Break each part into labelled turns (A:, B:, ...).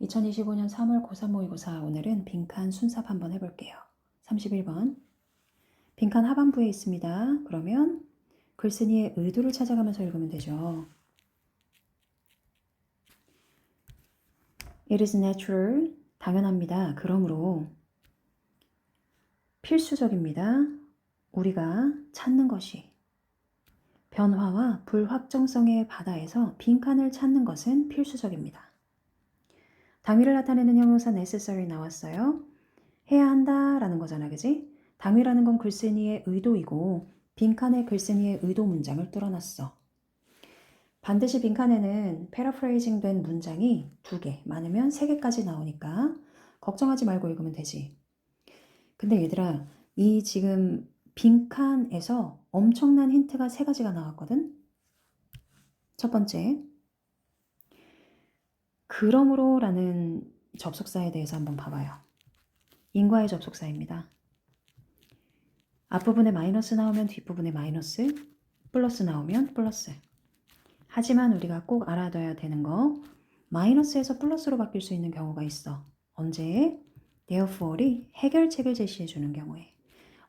A: 2025년 3월 고3 모의고사 오늘은 빈칸 순삽 한번 해볼게요. 31번 빈칸 하반부에 있습니다. 그러면 글쓴이의 의도를 찾아가면서 읽으면 되죠. It is natural. 당연합니다. 그러므로 필수적입니다. 우리가 찾는 것이 변화와 불확정성의 바다에서 빈칸을 찾는 것은 필수적입니다. 당위를 나타내는 형용사 necessary 나왔어요. 해야 한다라는 거잖아, 그지? 당위라는 건 글쓴이의 의도이고 빈칸에 글쓴이의 의도 문장을 뚫어놨어. 반드시 빈칸에는 패러프레이징 된 문장이 두 개, 많으면 세 개까지 나오니까 걱정하지 말고 읽으면 되지. 근데 얘들아, 이 지금 빈칸에서 엄청난 힌트가 세 가지가 나왔거든? 첫 번째, 그러므로 라는 접속사에 대해서 한번 봐봐요. 인과의 접속사입니다. 앞부분에 마이너스 나오면 뒷부분에 마이너스, 플러스 나오면 플러스. 하지만 우리가 꼭 알아둬야 되는 거, 마이너스에서 플러스로 바뀔 수 있는 경우가 있어. 언제? therefore이 해결책을 제시해 주는 경우에.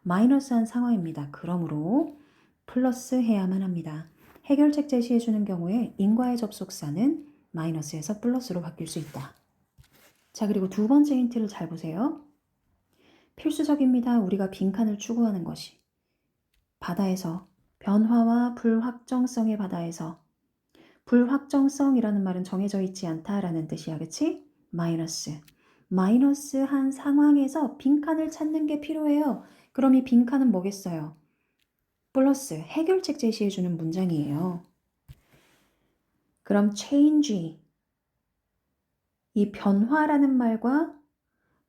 A: 마이너스한 상황입니다. 그러므로 플러스 해야만 합니다. 해결책 제시해 주는 경우에 인과의 접속사는 마이너스에서 플러스로 바뀔 수 있다. 자, 그리고 두 번째 힌트를 잘 보세요. 필수적입니다. 우리가 빈칸을 추구하는 것이. 바다에서 변화와 불확정성의 바다에서 불확정성이라는 말은 정해져 있지 않다라는 뜻이야. 그치? 마이너스. 마이너스 한 상황에서 빈칸을 찾는 게 필요해요. 그럼 이 빈칸은 뭐겠어요? 플러스 해결책 제시해 주는 문장이에요. 그럼 change 이 변화라는 말과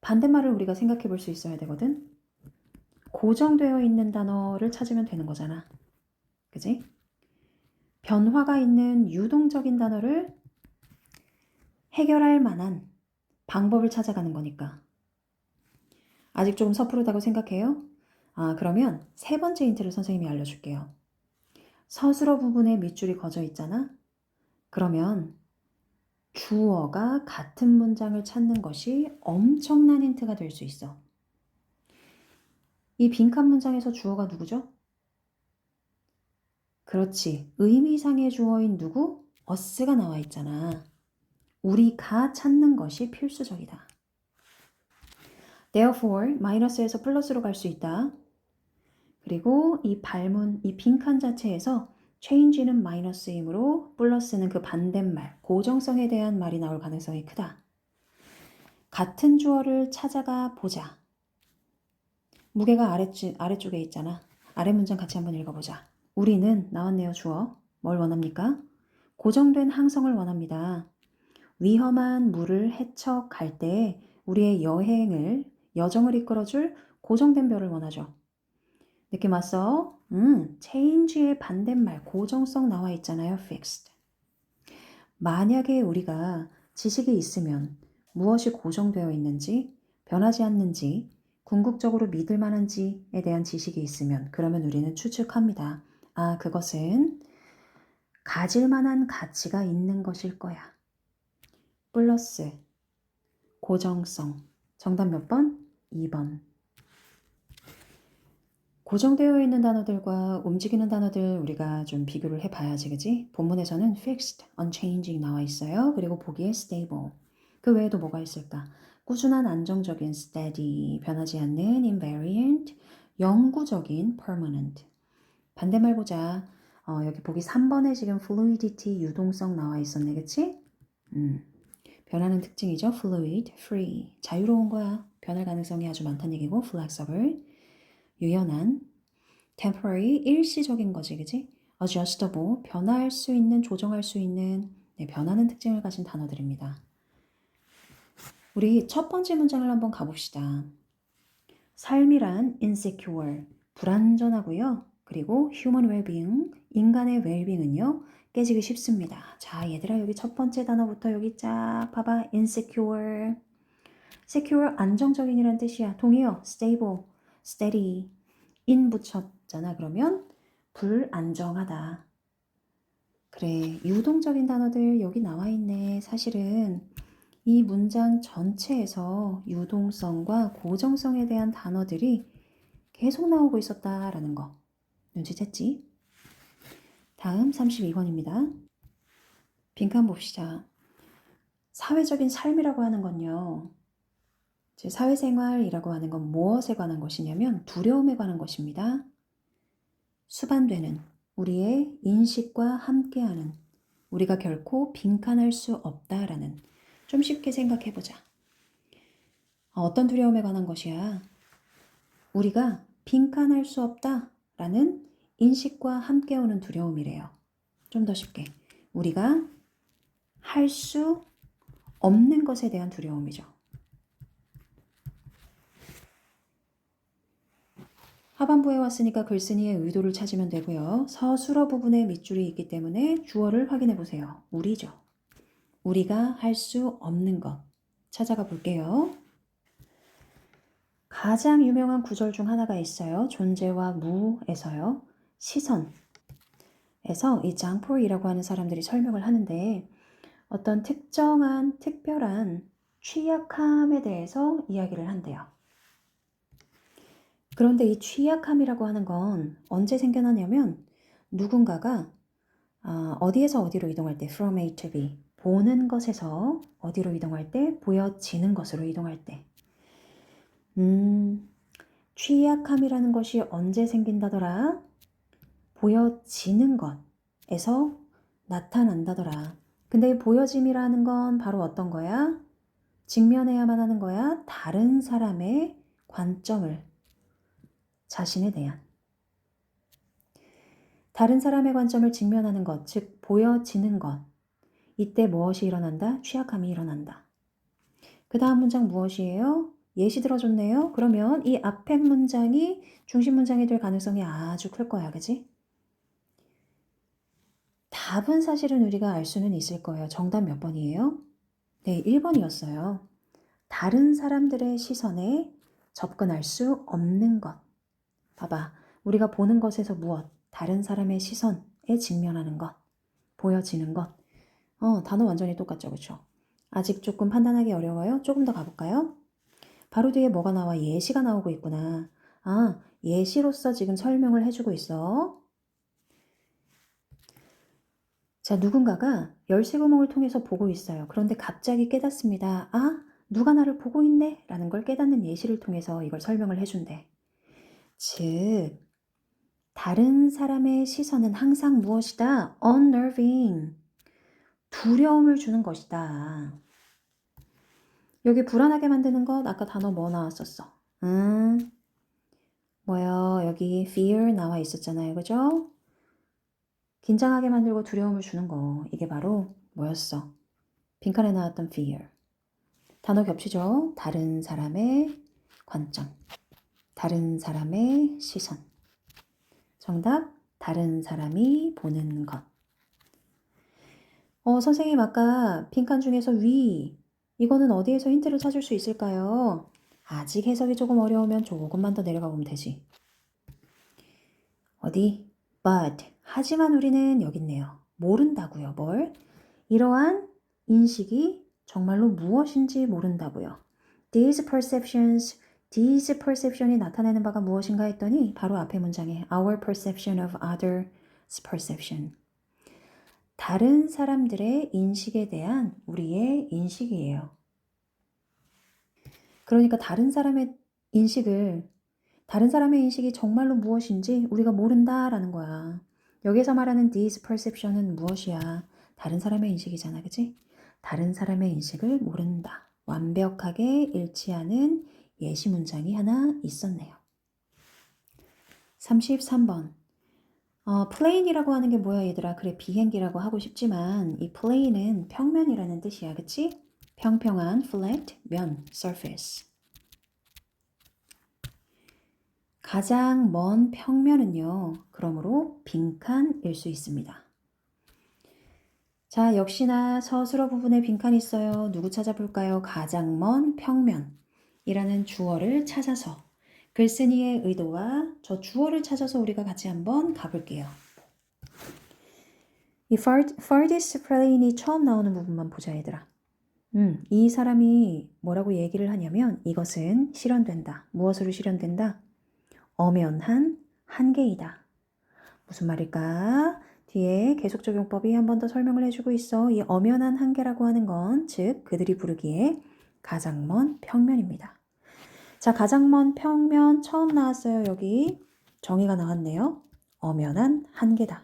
A: 반대말을 우리가 생각해 볼 수 있어야 되거든. 고정되어 있는 단어를 찾으면 되는 거잖아. 그지? 변화가 있는 유동적인 단어를 해결할 만한 방법을 찾아가는 거니까. 아직 조금 섣부르다고 생각해요? 아, 그러면 세 번째 힌트를 선생님이 알려줄게요. 서술어 부분에 밑줄이 거져 있잖아? 그러면 주어가 같은 문장을 찾는 것이 엄청난 힌트가 될 수 있어. 이 빈칸 문장에서 주어가 누구죠? 그렇지. 의미상의 주어인 누구? 어스가 나와 있잖아. 우리가 찾는 것이 필수적이다. therefore, 마이너스에서 플러스로 갈 수 있다. 그리고 이 발문, 이 빈칸 자체에서 change는 마이너스이므로 플러스는 그 반대말, 고정성에 대한 말이 나올 가능성이 크다. 같은 주어를 찾아가 보자. 무게가 아래쪽, 아래쪽에 있잖아. 아래 문장 같이 한번 읽어보자. 우리는 나왔네요, 주어. 뭘 원합니까? 고정된 항성을 원합니다. 위험한 물을 헤쳐 갈 때 우리의 여행을, 여정을 이끌어줄 고정된 별을 원하죠. 느낌 왔어? 음, change의 반대말, 고정성 나와 있잖아요, fixed. 만약에 우리가 지식이 있으면 무엇이 고정되어 있는지, 변하지 않는지, 궁극적으로 믿을 만한지에 대한 지식이 있으면 그러면 우리는 추측합니다. 아, 그것은 가질 만한 가치가 있는 것일 거야. 플러스 고정성. 정답 몇 번? 2번. 고정되어 있는 단어들과 움직이는 단어들 우리가 좀 비교를 해봐야지, 그지? 본문에서는 fixed, unchanging 나와 있어요. 그리고 보기에 stable. 그 외에도 뭐가 있을까? 꾸준한 안정적인 steady, 변하지 않는 invariant, 영구적인 permanent. 반대말 보자. 어, 여기 보기 3번에 지금 fluidity, 유동성 나와 있었네, 그치? 음, 변하는 특징이죠. fluid, free. 자유로운 거야. 변할 가능성이 아주 많다는 얘기고, flexible. 유연한, temporary, 일시적인 거지, 그지? adjustable, 변화할 수 있는, 조정할 수 있는, 네, 변하는 특징을 가진 단어들입니다. 우리 첫 번째 문장을 한번 가봅시다. 삶이란 insecure, 불안전하고요. 그리고 human well-being, 인간의 well-being은요, 깨지기 쉽습니다. 자, 얘들아, 여기 첫 번째 단어부터 여기 쫙 봐봐. insecure. secure, 안정적인이란 뜻이야. 동의어, stable, steady. in 붙였 잖아. 그러면 불안정하다. 그래, 유동적인 단어들 여기 나와 있네. 사실은 이 문장 전체에서 유동성과 고정성에 대한 단어들이 계속 나오고 있었다라는 거. 눈치챘지? 다음 32번입니다. 빈칸 봅시다. 사회적인 삶이라고 하는 건요. 제 사회생활이라고 하는 건 무엇에 관한 것이냐면 두려움에 관한 것입니다. 수반되는 우리의 인식과 함께하는 우리가 결코 빈칸할 수 없다라는 좀 쉽게 생각해 보자. 어떤 두려움에 관한 것이야? 우리가 빈칸할 수 없다라는 인식과 함께 오는 두려움이래요. 좀 더 쉽게. 우리가 할 수 없는 것에 대한 두려움이죠. 하반부에 왔으니까 글쓴이의 의도를 찾으면 되고요. 서술어 부분에 밑줄이 있기 때문에 주어를 확인해 보세요. 우리죠. 우리가 할 수 없는 것 찾아가 볼게요. 가장 유명한 구절 중 하나가 있어요. 존재와 무에서요. 시선에서 이 장포이라고 하는 사람들이 설명을 하는데 어떤 특정한 특별한 취약함에 대해서 이야기를 한대요. 그런데 이 취약함이라고 하는 건 언제 생겨나냐면 누군가가 아, 어디에서 어디로 이동할 때 from A to B 보는 것에서 어디로 이동할 때 보여지는 것으로 이동할 때 음, 취약함이라는 것이 언제 생긴다더라? 보여지는 것에서 나타난다더라. 근데 이 보여짐이라는 건 바로 어떤 거야? 직면해야만 하는 거야? 다른 사람의 관점을 자신에 대한 다른 사람의 관점을 직면하는 것, 즉 보여지는 것. 이때 무엇이 일어난다? 취약함이 일어난다. 그 다음 문장 무엇이에요? 예시 들어줬네요. 그러면 이 앞에 문장이 중심 문장이 될 가능성이 아주 클 거야. 그지? 답은 사실은 우리가 알 수는 있을 거예요. 정답 몇 번이에요? 네, 1번이었어요. 다른 사람들의 시선에 접근할 수 없는 것. 봐봐. 우리가 보는 것에서 무엇? 다른 사람의 시선에 직면하는 것. 보여지는 것. 어, 단어 완전히 똑같죠. 그쵸? 아직 조금 판단하기 어려워요? 조금 더 가볼까요? 바로 뒤에 뭐가 나와? 예시가 나오고 있구나. 아, 예시로서 지금 설명을 해주고 있어. 자, 누군가가 열쇠 구멍을 통해서 보고 있어요. 그런데 갑자기 깨닫습니다. 아, 누가 나를 보고 있네? 라는 걸 깨닫는 예시를 통해서 이걸 설명을 해준대. 즉, 다른 사람의 시선은 항상 무엇이다? unnerving. 두려움을 주는 것이다. 여기 불안하게 만드는 것 아까 단어 뭐 나왔었어? 음, 뭐요? 여기 fear 나와 있었잖아요. 그죠? 긴장하게 만들고 두려움을 주는 거. 이게 바로 뭐였어? 빈칸에 나왔던 fear. 단어 겹치죠? 다른 사람의 관점. 다른 사람의 시선. 정답, 다른 사람이 보는 것. 어, 선생님 아까 빈칸 중에서 위, 이거는 어디에서 힌트를 찾을 수 있을까요? 아직 해석이 조금 어려우면 조금만 더 내려가 보면 되지. 어디? But. 하지만 우리는 여기 있네요. 모른다고요. 뭘? 이러한 인식이 정말로 무엇인지 모른다고요. These perceptions, these perception이 나타내는 바가 무엇인가 했더니 바로 앞에 문장에 our perception of others perception. 다른 사람들의 인식에 대한 우리의 인식이에요. 그러니까 다른 사람의 인식을, 다른 사람의 인식이 정말로 무엇인지 우리가 모른다라는 거야. 여기서 말하는 this perception은 무엇이야? 다른 사람의 인식이잖아, 그치? 다른 사람의 인식을 모른다. 완벽하게 일치하는 예시 문장이 하나 있었네요. 33번. 어, plane이라고 하는 게 뭐야, 얘들아? 그래, 비행기라고 하고 싶지만 이 plane은 평면이라는 뜻이야, 그치? 평평한 flat 면 surface. 가장 먼 평면은요. 그러므로 빈칸일 수 있습니다. 자, 역시나 서술어 부분에 빈칸이 있어요. 누구 찾아볼까요? 가장 먼 평면 이라는 주어를 찾아서 글쓴이의 의도와 저 주어를 찾아서 우리가 같이 한번 가볼게요. 이 farthest plane이 처음 나오는 부분만 보자 얘들아. 음, 이 사람이 뭐라고 얘기를 하냐면 이것은 실현된다. 무엇으로 실현된다? 엄연한 한계이다. 무슨 말일까? 뒤에 계속 적용법이 한 번 더 설명을 해주고 있어. 이 엄연한 한계라고 하는 건, 즉, 그들이 부르기에 가장 먼 평면입니다. 자, 가장 먼 평면 처음 나왔어요. 여기 정의가 나왔네요. 엄연한 한계다.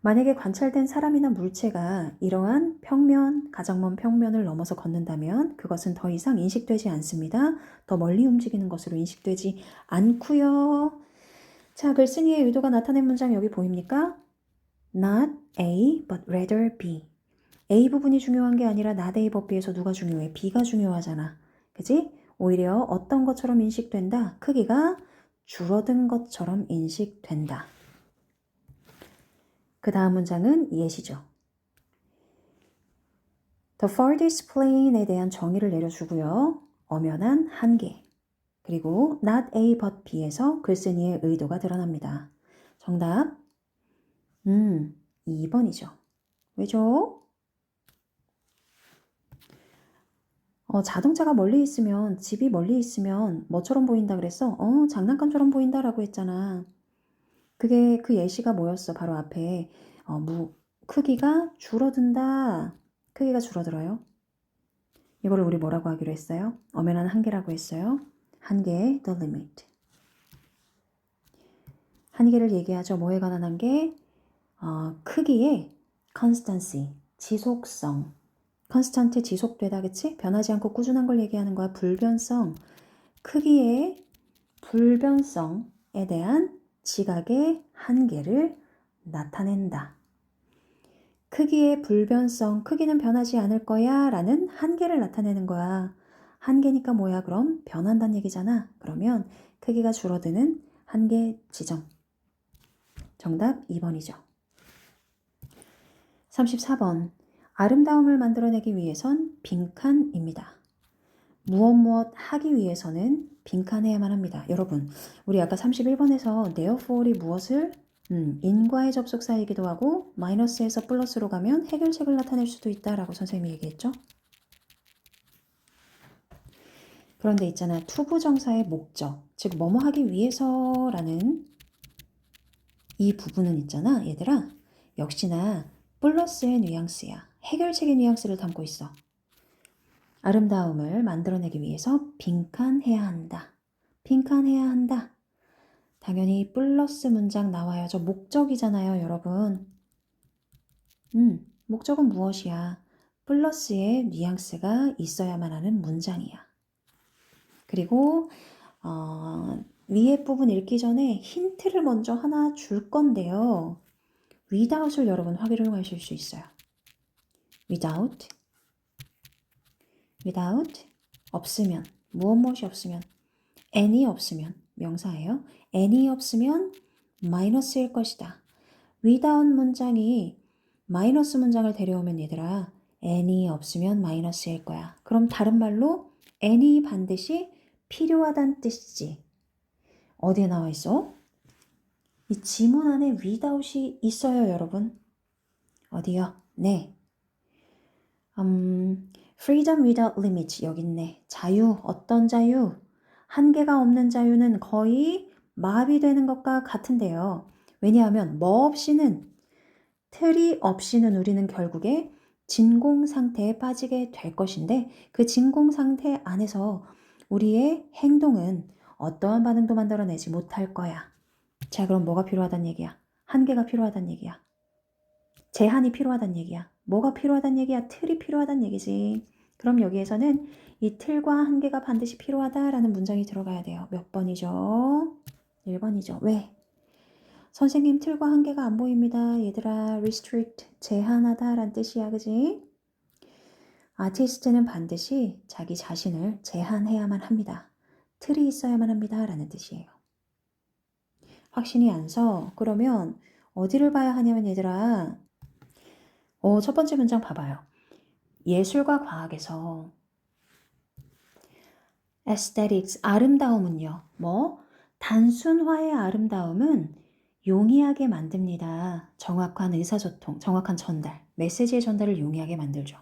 A: 만약에 관찰된 사람이나 물체가 이러한 평면, 가장 먼 평면을 넘어서 걷는다면 그것은 더 이상 인식되지 않습니다. 더 멀리 움직이는 것으로 인식되지 않고요. 자, 글쓴이의 의도가 나타낸 문장 여기 보입니까? Not A, but rather B. A 부분이 중요한 게 아니라 not A 법비에서 누가 중요해? B가 중요하잖아. 그지? 오히려 어떤 것처럼 인식된다. 크기가 줄어든 것처럼 인식된다. 그 다음 문장은 예시죠. The farthest plane에 대한 정의를 내려주고요. 엄연한 한계. 그리고 not A but B에서 글쓴이의 의도가 드러납니다. 정답. 음, 2번이죠. 왜죠? 어, 자동차가 멀리 있으면, 집이 멀리 있으면 뭐처럼 보인다 그랬어? 어, 장난감처럼 보인다라고 했잖아. 그게 그 예시가 뭐였어? 바로 앞에 어, 무 크기가 줄어든다. 크기가 줄어들어요. 이거를 우리 뭐라고 하기로 했어요? 엄연한 한계라고 했어요. 한계, the limit. 한계를 얘기하죠. 뭐에 관한 한계? 어, 크기의 constancy, 지속성. Constant 지속되다, 그치? 변하지 않고 꾸준한 걸 얘기하는 거야. 불변성. 크기의 불변성에 대한 지각의 한계를 나타낸다. 크기의 불변성, 크기는 변하지 않을 거야 라는 한계를 나타내는 거야. 한계니까 뭐야 그럼? 변한다는 얘기잖아. 그러면 크기가 줄어드는 한계 지점. 정답 2번이죠. 34번. 아름다움을 만들어내기 위해선 빈칸입니다. 무엇 무엇 하기 위해서는 빈칸해야만 합니다. 여러분, 우리 아까 31번에서 therefore이 무엇을 음, 인과의 접속사이기도 하고 마이너스에서 플러스로 가면 해결책을 나타낼 수도 있다라고 선생님이 얘기했죠. 그런데 있잖아 투부정사의 목적, 즉 뭐뭐 하기 위해서라는 이 부분은 있잖아 얘들아 역시나 플러스의 뉘앙스야. 해결책의 뉘앙스를 담고 있어. 아름다움을 만들어내기 위해서 빈칸해야 한다. 빈칸해야 한다. 당연히 플러스 문장 나와요. 저 목적이잖아요, 여러분. 음, 목적은 무엇이야? 플러스의 뉘앙스가 있어야만 하는 문장이야. 그리고 어, 위에 부분 읽기 전에 힌트를 먼저 하나 줄 건데요. without을 여러분 확인하실 수 있어요. Without, without, 없으면, 무엇 무엇이 없으면, any 없으면, 명사예요. any 없으면 마이너스일 것이다. without 문장이 마이너스 문장을 데려오면 얘들아, any 없으면 마이너스일 거야. 그럼 다른 말로 any 반드시 필요하다는 뜻이지. 어디에 나와 있어? 이 지문 안에 without이 있어요, 여러분. 어디요? 네. 음, freedom without limit 여기 있네. 자유, 어떤 자유? 한계가 없는 자유는 거의 마비되는 것과 같은데요. 왜냐하면 뭐 없이는 틀이 없이는 우리는 결국에 진공 상태에 빠지게 될 것인데 그 진공 상태 안에서 우리의 행동은 어떠한 반응도 만들어내지 못할 거야. 자, 그럼 뭐가 필요하단 얘기야? 한계가 필요하단 얘기야. 제한이 필요하단 얘기야. 뭐가 필요하단 얘기야? 틀이 필요하단 얘기지. 그럼 여기에서는 이 틀과 한계가 반드시 필요하다라는 문장이 들어가야 돼요. 몇 번이죠? 1번이죠. 왜? 선생님 틀과 한계가 안 보입니다. 얘들아, restrict, 제한하다라는 뜻이야. 그지? 아티스트는 반드시 자기 자신을 제한해야만 합니다. 틀이 있어야만 합니다. 라는 뜻이에요. 확신이 안 서. 그러면 어디를 봐야 하냐면 얘들아. 어, 첫 번째 문장 봐봐요. 예술과 과학에서 aesthetics, 아름다움은요. 뭐? 단순화의 아름다움은 용이하게 만듭니다. 정확한 의사소통, 정확한 전달, 메시지의 전달을 용이하게 만들죠.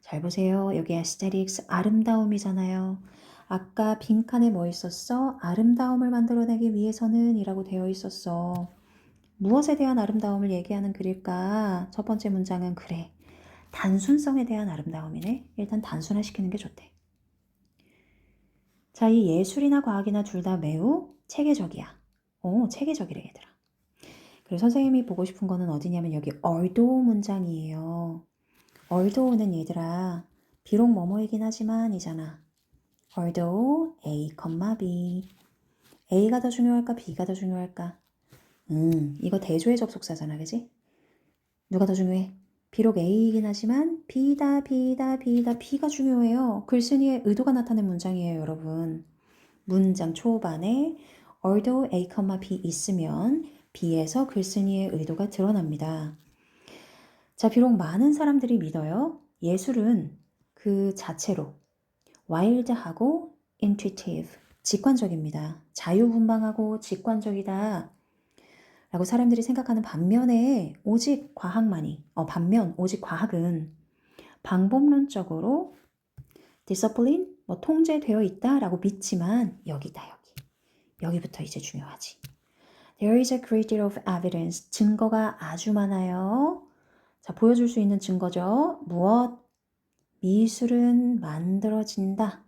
A: 잘 보세요. 여기 aesthetics 아름다움이잖아요. 아까 빈칸에 뭐 있었어? 아름다움을 만들어내기 위해서는 이라고 되어 있었어. 무엇에 대한 아름다움을 얘기하는 글일까? 첫 번째 문장은 그래. 단순성에 대한 아름다움이네. 일단 단순화시키는 게 좋대. 자, 이 예술이나 과학이나 둘 다 매우 체계적이야. 오, 체계적이래, 얘들아. 그리고 선생님이 보고 싶은 거는 어디냐면 여기 얼도 문장이에요. 얼도는 얘들아, 비록 뭐뭐이긴 하지만 이잖아. although A, B. A가 더 중요할까? B가 더 중요할까? 음, 이거 대조의 접속사잖아, 그지? 누가 더 중요해? 비록 A이긴 하지만 B다, B다, B다, B가 중요해요. 글쓴이의 의도가 나타낸 문장이에요, 여러분. 문장 초반에 although A, B 있으면 B에서 글쓴이의 의도가 드러납니다. 자, 비록 많은 사람들이 믿어요. 예술은 그 자체로 wild하고 intuitive, 직관적입니다. 자유분방하고 직관적이다. 라고 사람들이 생각하는 반면에 오직 과학만이, 어, 반면 오직 과학은 방법론적으로 discipline, 뭐 통제되어 있다 라고 믿지만 여기다 여기. 여기부터 이제 중요하지. There is a great deal of evidence. 증거가 아주 많아요. 자, 보여줄 수 있는 증거죠. 무엇? 미술은 만들어진다.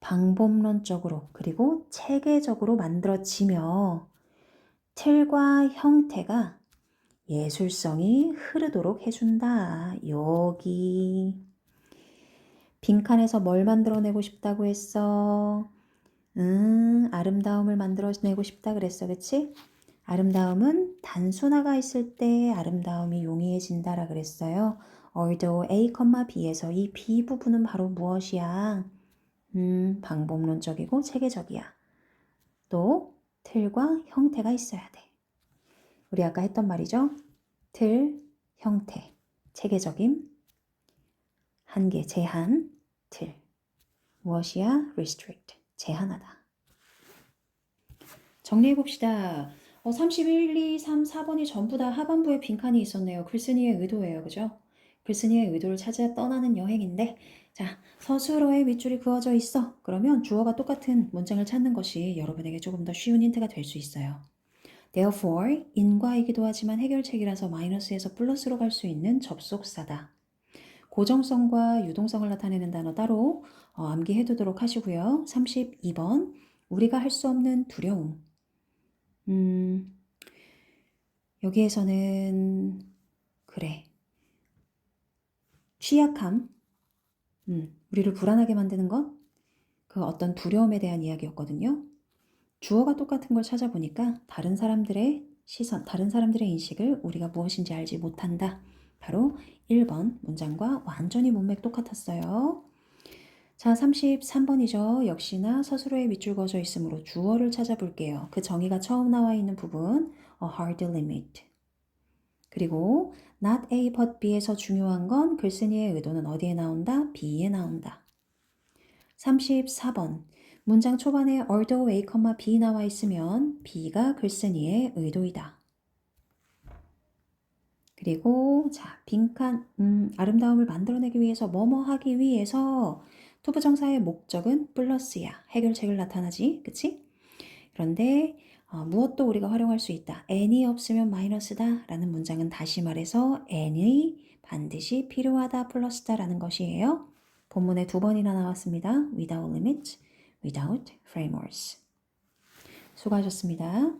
A: 방법론적으로 그리고 체계적으로 만들어지며 틀과 형태가 예술성이 흐르도록 해준다. 여기 빈칸에서 뭘 만들어내고 싶다고 했어? 음, 아름다움을 만들어내고 싶다 그랬어, 그치? 아름다움은 단순화가 있을 때 아름다움이 용이해진다라 그랬어요. although A, B에서 이 B 부분은 바로 무엇이야? 음, 방법론적이고 체계적이야. 또 틀과 형태가 있어야 돼. 우리 아까 했던 말이죠. 틀, 형태, 체계적임, 한계, 제한, 틀. 무엇이야? restrict, 제한하다. 정리해 봅시다. 어, 31, 2, 3, 4번이 전부 다 하반부에 빈칸이 있었네요. 글쓴이의 의도예요. 그죠? 글쓴이의 의도를 찾아 떠나는 여행인데 자, 서술어에 밑줄이 그어져 있어. 그러면 주어가 똑같은 문장을 찾는 것이 여러분에게 조금 더 쉬운 힌트가 될 수 있어요. Therefore, 인과이기도 하지만 해결책이라서 마이너스에서 플러스로 갈 수 있는 접속사다. 고정성과 유동성을 나타내는 단어 따로 어, 암기해 두도록 하시고요. 32번, 우리가 할 수 없는 두려움. 음, 여기에서는. 취약함, 음, 우리를 불안하게 만드는 것, 그 어떤 두려움에 대한 이야기였거든요. 주어가 똑같은 걸 찾아보니까 다른 사람들의 시선, 다른 사람들의 인식을 우리가 무엇인지 알지 못한다. 바로 1번 문장과 완전히 문맥 똑같았어요. 자, 33번이죠. 역시나 서술어에 밑줄 그어져 있으므로 주어를 찾아볼게요. 그 정의가 처음 나와 있는 부분, a hard limit. 그리고 not A but B에서 중요한 건 글쓴이의 의도는 어디에 나온다? B에 나온다. 34번 문장 초반에 although A, B 나와 있으면 B가 글쓴이의 의도이다. 그리고 자 빈칸 음, 아름다움을 만들어내기 위해서 뭐뭐 하기 위해서 투부정사의 목적은 플러스야 해결책을 나타나지 그치? 그런데 어, 무엇도 우리가 활용할 수 있다. n이 없으면 마이너스다 라는 문장은 다시 말해서 n이 반드시 필요하다 플러스다 라는 것이에요. 본문에 두 번이나 나왔습니다. without limit, without frameworks. 수고하셨습니다.